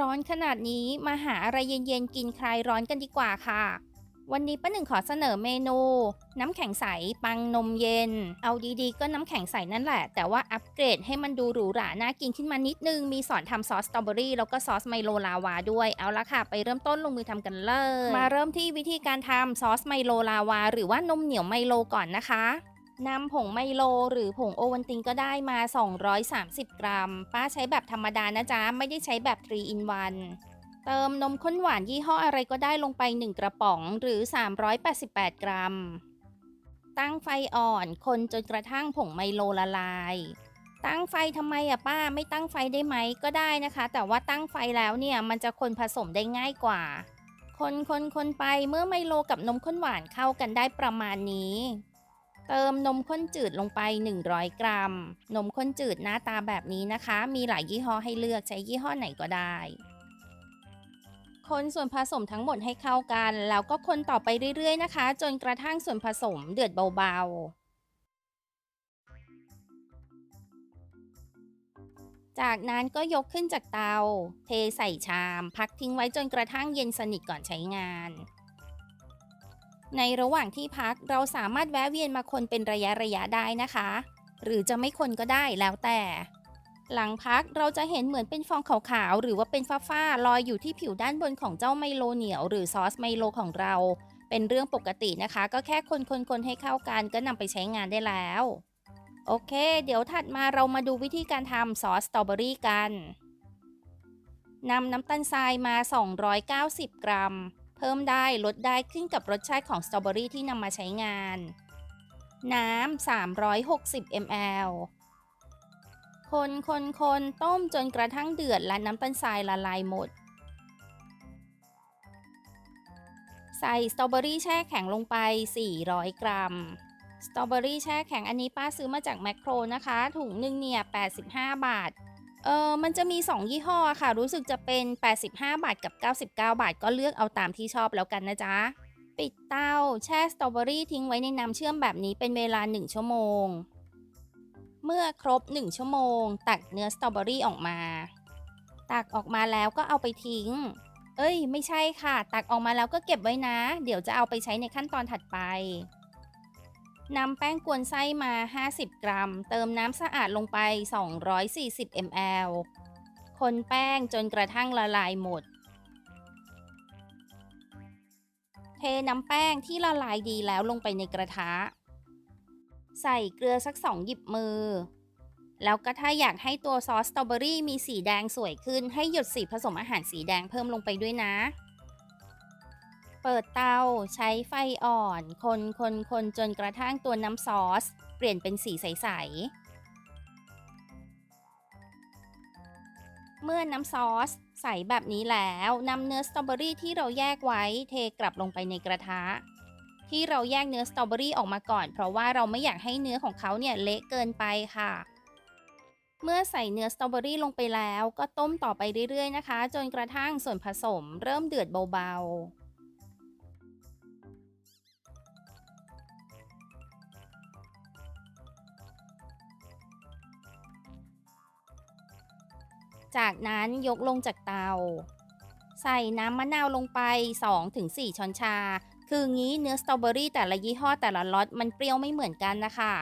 ร้อนขนาดนี้มาหาอะไรเย็นๆกินคลายร้อนกันดีกว่าค่ะ วันนี้ป้าหนึ่งขอเสนอเมนู น้ำแข็งใสปังนมเย็น เอาดีๆ ก็น้ำแข็งใสนั่นแหละ แต่ว่าอัปเกรดให้มันดูหรูหราน่ากินขึ้นมานิดนึง มีสอนทำซอสสตรอเบอรี่แล้วก็ซอสไมโลลาวาด้วย เอาละค่ะ ไปเริ่มต้นลงมือทำกันเลย มาเริ่มที่วิธีการทำซอสไมโลลาวา หรือว่านมเหนียวไมโลก่อนนะคะ นำผงไมโลหรือผงโอวัลตินก็ได้มา 230 กรัม ป้าใช้แบบธรรมดานะจ๊ะ ไม่ได้ใช้แบบ3 in 1 เติมนมข้นหวานยี่ห้ออะไรก็ได้ลงไป 1 กระป๋องหรือ 388 กรัม ตั้งไฟอ่อนคนจนกระทั่งผงไมโลละลาย ตั้งไฟทำไมอะป้าไม่ตั้งไฟได้ไหมก็ได้นะคะ แต่ว่าตั้งไฟแล้วเนี่ยมันจะคนผสมได้ง่ายกว่า คนคนคนไปเมื่อไมโลกับนมข้นหวานเข้ากันได้ประมาณนี้ เติมนมข้นจืดลงไป 100 กรัม นมข้นจืดหน้าตาแบบนี้นะคะ มีหลายยี่ห้อให้เลือกใช้ยี่ห้อไหนก็ได้ คนส่วนผสมทั้งหมดให้เข้ากัน แล้วก็คนต่อไปเรื่อยๆนะคะ จนกระทั่งส่วนผสมเดือดเบาๆ จากนั้นก็ยกขึ้นจากเตา เทใส่ชาม พักทิ้งไว้จนกระทั่งเย็นสนิทก่อนใช้งาน ในระหว่างที่พักเราสามารถแวะเวียนมาคนเป็นระยะระยะได้นะคะ หรือจะไม่คนก็ได้แล้วแต่ หลังพักเราจะเห็นเหมือนเป็นฟองขาวๆหรือว่าเป็นฟ้าๆลอยอยู่ที่ผิวด้านบนของเจ้าไมโลเหนียว หรือซอสไมโลของเรา เป็นเรื่องปกตินะคะ ก็แค่คนๆๆให้เข้ากันก็นำไปใช้งานได้แล้วโอเค เดี๋ยวถัดมาเรามาดูวิธีการทำซอสสตรอเบอรี่กัน นำน้ำตาลทรายมา 290 กรัม เพิ่มได้ลดได้ขึ้นกับรสชาติของสตรอเบอรี่ที่นำมาใช้งาน น้ำ 360 ml คนคนคนต้มจนกระทั่งเดือดและน้ำตาลทรายละลายหมด ใส่สตรอเบอรี่แช่แข็งลงไป 400 กรัม สตรอเบอรี่แช่แข็งอันนี้ป้าซื้อมาจากแมคโครนะคะ ถุงหนึ่งเนี่ย 85 บาท เออมันจะมี 2 ยี่ห้อค่ะ รู้สึกจะเป็น 85 บาทกับ 99 บาท ก็เลือกเอาตามที่ชอบแล้วกันนะจ๊ะ ปิดเตาแช่สตรอเบอรี่ทิ้งไว้ในน้ำเชื่อมแบบนี้เป็นเวลา 1 ชั่วโมง เมื่อครบ 1 ชั่วโมง ตักเนื้อสตรอเบอรี่ออกมา ตักออกมาแล้วก็เอาไปทิ้ง เอ้ย ไม่ใช่ค่ะ ตักออกมาแล้วก็เก็บไว้นะ เดี๋ยวจะเอาไปใช้ในขั้นตอนถัดไป นำแป้งกวนไส้มา 50 กรัม เติมน้ำสะอาดลงไป 240 ml คนแป้งจนกระทั่งละลายหมด เทน้ำแป้งที่ละลายดีแล้วลงไปในกระทะ ใส่เกลือสักสองหยิบมือ แล้วก็ถ้าอยากให้ตัวซอสสตรอเบอรี่มีสีแดงสวยขึ้นให้หยดสีผสมอาหารสีแดงเพิ่มลงไปด้วยนะ เปิดเตาใช้ไฟอ่อน คนคนคนจนกระทั่งตัวน้ำซอส เปลี่ยนเป็นสีใส ๆ เมื่อน้ำซอสใสแบบนี้แล้วนำเนื้อสตรอเบอรี่ที่เราแยกไว้เทกลับลงไปในกระทะ ที่เราแยกเนื้อสตรอเบอรี่ออกมาก่อน เพราะว่าเราไม่อยากให้เนื้อของเขาเนี่ยเละเกินไปค่ะ เมื่อใส่เนื้อสตรอเบอรี่ลงไปแล้วก็ต้มต่อไปเรื่อยๆนะคะ จนกระทั่งส่วนผสมเริ่มเดือดเบาๆ จากนั้นยกลงจากเตา ใส่น้ำมะนาวลงไป 2-4 ช้อนชา คืองี้เนื้อสตรอเบอรี่แต่ละยี่ห้อแต่ละล็อตมันเปรี้ยวไม่เหมือนกันนะคะ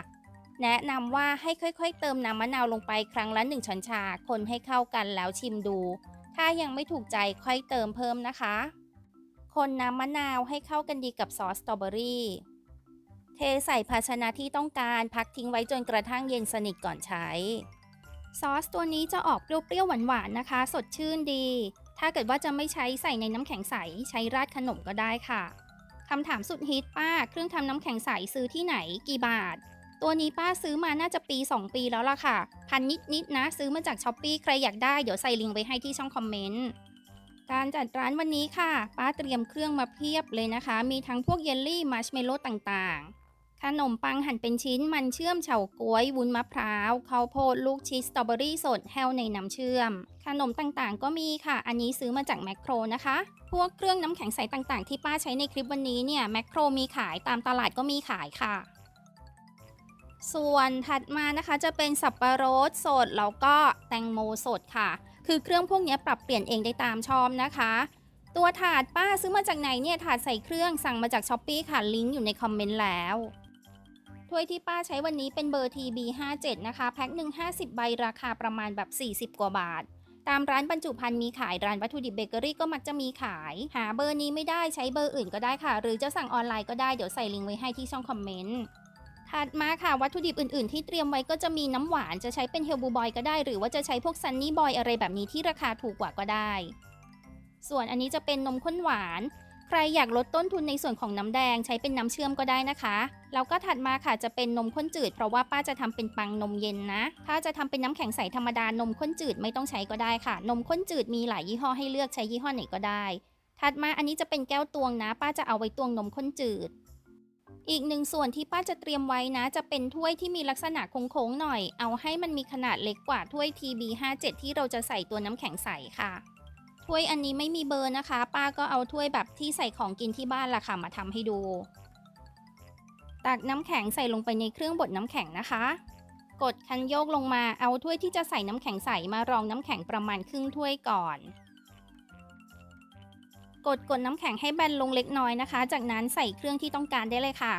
แนะนำว่าให้ค่อยๆ เติมน้ำมะนาวลงไปครั้งละ 1 ช้อนชา คนให้เข้ากันแล้วชิมดู ถ้ายังไม่ถูกใจค่อยเติมเพิ่มนะคะ คนน้ำมะนาวให้เข้ากันดีกับซอสสตรอเบอรี่เทใส่ภาชนะที่ต้องการพักทิ้งไว้จนกระทั่งเย็นสนิทก่อนใช้ ซอสตัวนี้จะออกเปรี้ยวๆหวานๆนะคะ สดชื่นดี ถ้าเกิดว่าจะไม่ใช้ใส่ในน้ำแข็งใส ใช้ราดขนมก็ได้ค่ะคำถามสุดฮิตป้า เครื่องทำน้ำแข็งใสซื้อที่ไหนกี่บาท ตัวนี้ป้าซื้อมาน่าจะปี 2 ปีแล้วล่ะค่ะ พันนิดๆนะ ซื้อมาจากช้อปปีใครอยากได้เดี๋ยวใส่ลิงก์ไว้ให้ที่ช่องคอมเมนต์การจัดร้านวันนี้ค่ะ ป้าเตรียมเครื่องมาเพียบเลยนะคะ มีทั้งพวกเยลลี่มัชเมลโล่ต่างๆ ขนมปังหั่นเป็นชิ้นมันเชื่อมเฉาก๊วยวุ้นมะพร้าวข้าวโพดลูกชีสสตรอเบอรี่สดแฮลในน้ำเชื่อม ขนมต่างๆ ก็มีค่ะ อันนี้ซื้อมาจากแมคโครนะคะ พวกเครื่องน้ำแข็งใสต่างๆ ที่ป้าใช้ในคลิปวันนี้เนี่ยแมคโครมีขายตามตลาดก็มีขายค่ะ ส่วนถัดมานะคะจะเป็นสับปะรดสดแล้วก็แตงโมสดค่ะ คือเครื่องพวกนี้ปรับเปลี่ยนเองได้ตามชอบนะคะตัวถาดป้าซื้อมาจากไหนเนี่ยถาดใส่เครื่องสั่งมาจากช้อปปีค่ะลิงก์อยู่ในคอมเมนต์แล้ว ถ้วยที่ป้าใช้วันนี้เป็นเบอร์ TB57 นะคะ แพ็คหนึ่ง50 ใบราคาประมาณแบบ 40 กว่าบาท ตามร้านบรรจุภัณฑ์มีขายร้านวัตถุดิบเบเกอรี่ก็มักจะมีขาย หาเบอร์นี้ไม่ได้ใช้เบอร์อื่นก็ได้ค่ะ หรือจะสั่งออนไลน์ก็ได้เดี๋ยวใส่ลิงก์ไว้ให้ที่ช่องคอมเมนต์ถัดมาค่ะวัตถุดิบอื่นๆ ที่เตรียมไว้ก็จะมีน้ำหวานจะใช้เป็นเฮลบูบอยก็ได้ หรือว่าจะใช้พวกซันนี่บอยอะไรแบบนี้ที่ราคาถูกกว่าก็ได้ ส่วนอันนี้จะเป็นนมข้นหวาน ใครอยากลดต้นทุนในส่วนของน้ำแดงใช้เป็นน้ำเชื่อมก็ได้นะคะ แล้วก็ถัดมาค่ะจะเป็นนมข้นจืด เพราะว่าป้าจะทำเป็นปังนมเย็นนะ ถ้าจะทำเป็นน้ำแข็งใสธรรมดานมข้นจืดไม่ต้องใช้ก็ได้ค่ะ นมข้นจืดมีหลายยี่ห้อให้เลือกใช้ยี่ห้อไหนก็ได้ ถัดมาอันนี้จะเป็นแก้วตวงนะ ป้าจะเอาไว้ตวงนมข้นจืด อีกหนึ่งส่วนที่ป้าจะเตรียมไว้นะ จะเป็นถ้วยที่มีลักษณะโค้งๆหน่อย เอาให้มันมีขนาดเล็กกว่าถ้วย TB57 ที่เราจะใส่ตัวน้ำแข็งใสค่ะ ถ้วยอันนี้ไม่มีเบอร์นะคะ ป้าก็เอาถ้วยแบบที่ใส่ของกินที่บ้านละค่ะมาทำให้ดู ตักน้ำแข็งใส่ลงไปในเครื่องบดน้ำแข็งนะคะ กดคันโยกลงมาเอาถ้วยที่จะใส่น้ำแข็งใส่มารองน้ำแข็งประมาณครึ่งถ้วยก่อน กดกดน้ำแข็งให้แบนลงเล็กน้อยนะคะ จากนั้นใส่เครื่องที่ต้องการได้เลยค่ะ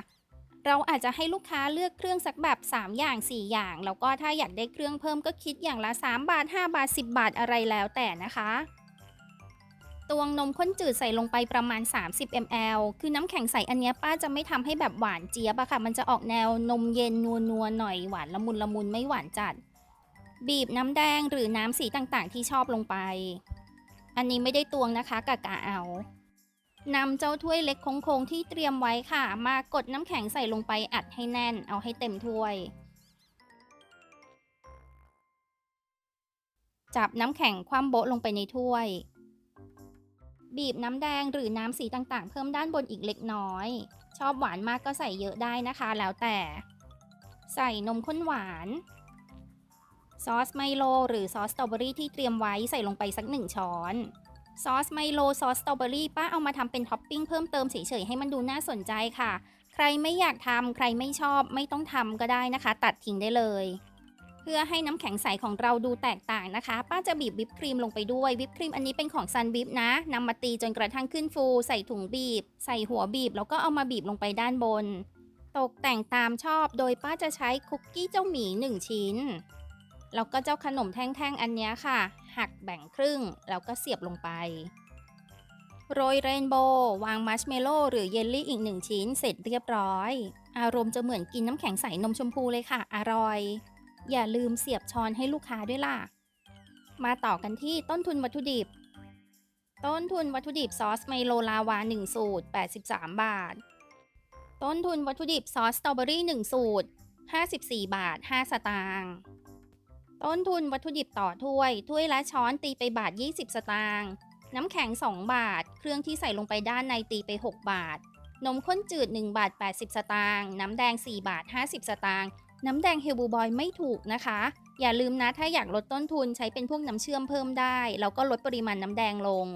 เราอาจจะให้ลูกค้าเลือกเครื่องสักแบบ 3 อย่าง 4 อย่าง แล้วก็ถ้าอยากได้เครื่องเพิ่มก็คิดอย่างละ 3 บาท 5 บาท 10 บาทอะไรแล้วแต่นะคะ ตวงนมข้นจืดใส่ลงไปประมาณ 30 ml คือน้ำแข็งใสอันนี้ป้าจะไม่ทำให้แบบหวานเจี๊ยบอะค่ะ มันจะออกแนวนมเย็นนัวๆหน่อยหวานละมุนละมุนไม่หวานจัด บีบน้ำแดงหรือน้ำสีต่างๆ ที่ชอบลงไป อันนี้ไม่ได้ตวงนะคะกะกะเอานำเจ้าถ้วยเล็กโค้งๆที่เตรียมไว้ค่ะ มากดน้ำแข็งใส่ลงไปอัดให้แน่น เอาให้เต็มถ้วย จับน้ำแข็งคว่ำโบะลงไปในถ้วย บีบน้ำแดงหรือน้ำสีต่างๆ เพิ่มด้านบนอีกเล็กน้อย ชอบหวานมากก็ใส่เยอะได้นะคะ แล้วแต่ ใส่นมข้นหวาน ซอสไมโลหรือซอสสตรอเบอรี่ที่เตรียมไว้ใส่ลงไปสักหนึ่งช้อนซอสไมโลซอสสตรอเบอรี่ป้าเอามาทำเป็นท็อปปิ้งเพิ่มเติมเฉยๆให้มันดูน่าสนใจค่ะ ใครไม่อยากทำใครไม่ชอบไม่ต้องทำก็ได้นะคะ ตัดทิ้งได้เลย เพื่อให้น้ำแข็งใสของเราดูแตกต่างนะคะ ป้าจะบีบวิปครีมลงไปด้วยวิปครีมอันนี้เป็นของซันบิฟนะนำมาตีจนกระทั่งขึ้นฟู ใส่ถุงบีบ ใส่หัวบีบ แล้วก็เอามาบีบลงไปด้านบน ตกแต่งตามชอบโดยป้าจะใช้คุกกี้เจ้าหมีหนึ่งชิ้น แล้วก็เจ้าขนมแท่งๆอันนี้ค่ะ หักแบ่งครึ่งแล้วก็เสียบลงไปโรยเรนโบว์วางมัชเมลโล่หรือเยลลี่อีกหนึ่งชิ้นเสร็จเรียบร้อย อารมณ์จะเหมือนกินน้ำแข็งใสนมชมพูเลยค่ะ อร่อย อย่าลืมเสียบช้อนให้ลูกค้าด้วยล่ะ มาต่อกันที่ต้นทุนวัตถุดิบ ต้นทุนวัตถุดิบซอสไมโลลาวา 1 สูตร 83 บาท ต้นทุนวัตถุดิบซอสสตรอเบอรี่1 สูตร 54 บาท 5 สตางค์ต้นทุนวัตถุดิบต่อถ้วย ถ้วยละช้อนตีไปบาท 20 สตางค์น้ำแข็ง 2 บาท เครื่องที่ใส่ลงไปด้านในตีไป 6 บาท นมข้นจืด 1 บาท 80 สตางค์ น้ำแดง 4 บาท 50 สตางค์ น้ำแดงเฮลบูบอยไม่ถูกนะคะ อย่าลืมนะถ้าอยากลดต้นทุนใช้เป็นพวกน้ำเชื่อมเพิ่มได้ แล้วก็ลดปริมาณน้ำแดงลง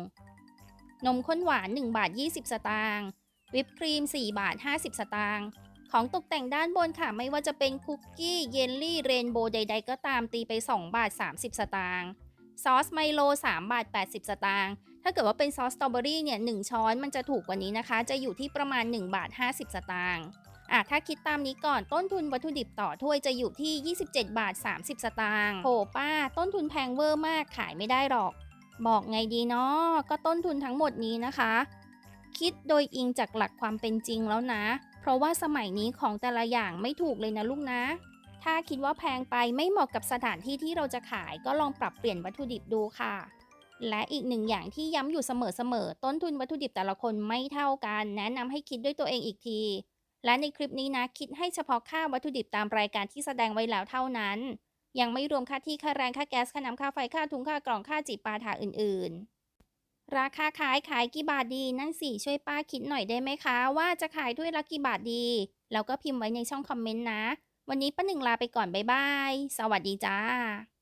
นมข้นหวาน 1 บาท 20 สตางค์วิปครีม 4 บาท 50 สตางค์ของตกแต่งด้านบนค่ะ ไม่ว่าจะเป็นคุกกี้ เยลลี่ เรนโบว์ใด ๆ ก็ตามตีไป 2 บาท 30 สตางค์ซอสไมโล 3 บาท 80 สตางค์ถ้าเกิดว่าเป็นซอสสตรอเบอรี่เนี่ย1ช้อนมันจะถูกกว่านี้นะคะ จะอยู่ที่ประมาณ 1 บาท 50 สตางค์ อะถ้าคิดตามนี้ก่อนต้นทุนวัตถุดิบต่อถ้วยจะอยู่ที่ 27 บาท 30 สตางค์โหป้า ต้นทุนแพงเวอร์มากขายไม่ได้หรอก บอกไงดีเนาะก็ต้นทุนทั้งหมดนี้นะคะ คิดโดยอิงจากหลักความเป็นจริงแล้วนะ เพราะว่าสมัยนี้ของแต่ละอย่างไม่ถูกเลยนะลูกนะ ถ้าคิดว่าแพงไปไม่เหมาะกับสถานที่ที่เราจะขายก็ลองปรับเปลี่ยนวัตถุดิบดูค่ะและอีกหนึ่งอย่างที่ย้ำอยู่เสมอๆ ต้นทุนวัตถุดิบแต่ละคนไม่เท่ากัน แนะนำให้คิดด้วยตัวเองอีกที และในคลิปนี้นะคิดให้เฉพาะค่าวัตถุดิบตามรายการที่แสดงไว้แล้วเท่านั้น ยังไม่รวมค่าที่ค่าแรงค่าแก๊สค่าน้ำค่าไฟค่าถุงค่ากล่องค่าจีบปาถาอื่นๆ ราคาขายขายกี่บาทดีนั่นสิช่วยป้าคิดหน่อยได้ไหมคะ ว่าจะขายถ้วยละกี่บาทดี แล้วก็พิมพ์ไว้ในช่องคอมเมนต์นะ วันนี้ป้าหนึ่งลาไปก่อนบ๊ายบายสวัสดีจ้า